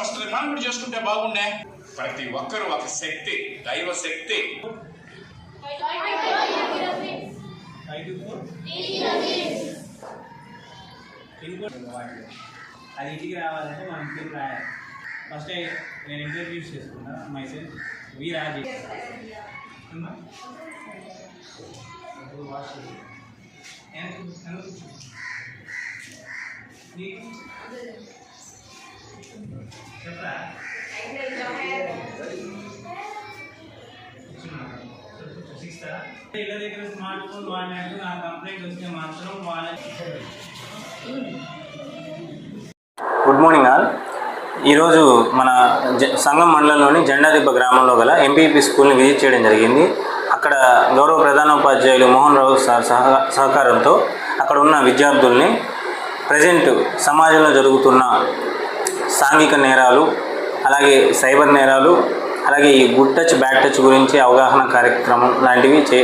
వస్తుంది. మనం కూడా చేసుకుంటే బాగుండే. ప్రతి ఒక్కరూ ఒక శక్తి దైవ శక్తి. అది ఇంటికి రావాలంటే మనం ఇంటికి రాయాలి. ఫస్ట్ నేను ఇంట్రడ్యూస్ చేసుకున్నా మై సెల్ఫ్ వి రాజీ సిక్స్తా ఇళ్ళ దగ్గర స్మార్ట్ ఫోన్ వాడినట్టు నా కంప్లైంట్ వస్తే మాత్రం వాళ్ళ గుడ్ మార్నింగ్ ఆల్ ఈరోజు మన జ మండలంలోని జెండాదిబ్బ గ్రామంలో గల ఎంపీపీ స్కూల్ని విజిట్ చేయడం జరిగింది. అక్కడ గౌరవ ప్రధానోపాధ్యాయులు మోహన్ రావు సార్ సహ సహకారంతో అక్కడ ఉన్న విద్యార్థుల్ని ప్రజెంట్ సమాజంలో జరుగుతున్న సాంఘిక నేరాలు అలాగే సైబర్ నేరాలు అలాగే ఈ గుడ్ టచ్ బ్యాడ్ టచ్ గురించి అవగాహన కార్యక్రమం లాంటివి చే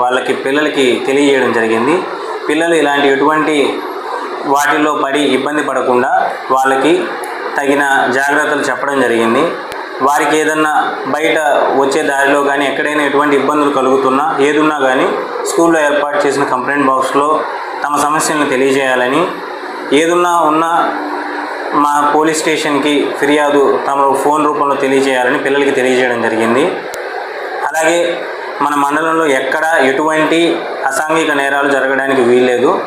వాళ్ళకి పిల్లలకి తెలియజేయడం జరిగింది. పిల్లలు ఇలాంటి ఎటువంటి వాటిల్లో పడి ఇబ్బంది పడకుండా వాళ్ళకి తగిన జాగ్రత్తలు చెప్పడం జరిగింది. వారికి ఏదన్నా బయట వచ్చే దారిలో కానీ ఎక్కడైనా ఎటువంటి ఇబ్బందులు కలుగుతున్నా ఏదున్నా కానీ స్కూల్లో ఏర్పాటు చేసిన కంప్లైంట్ బాక్స్లో తమ సమస్యలను తెలియజేయాలని ఏదున్నా ఉన్నా మా పోలీస్ స్టేషన్కి ఫిర్యాదు తమ ఫోన్ రూపంలో తెలియజేయాలని పిల్లలకి తెలియజేయడం జరిగింది. అలాగే మన మండలంలో ఎక్కడ ఎటువంటి అసాంఘిక నేరాలు జరగడానికి వీల్లేదు.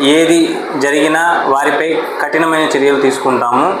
ఏది జరిగినా వారిపై కఠినమైన చర్యలు తీసుకుంటాము.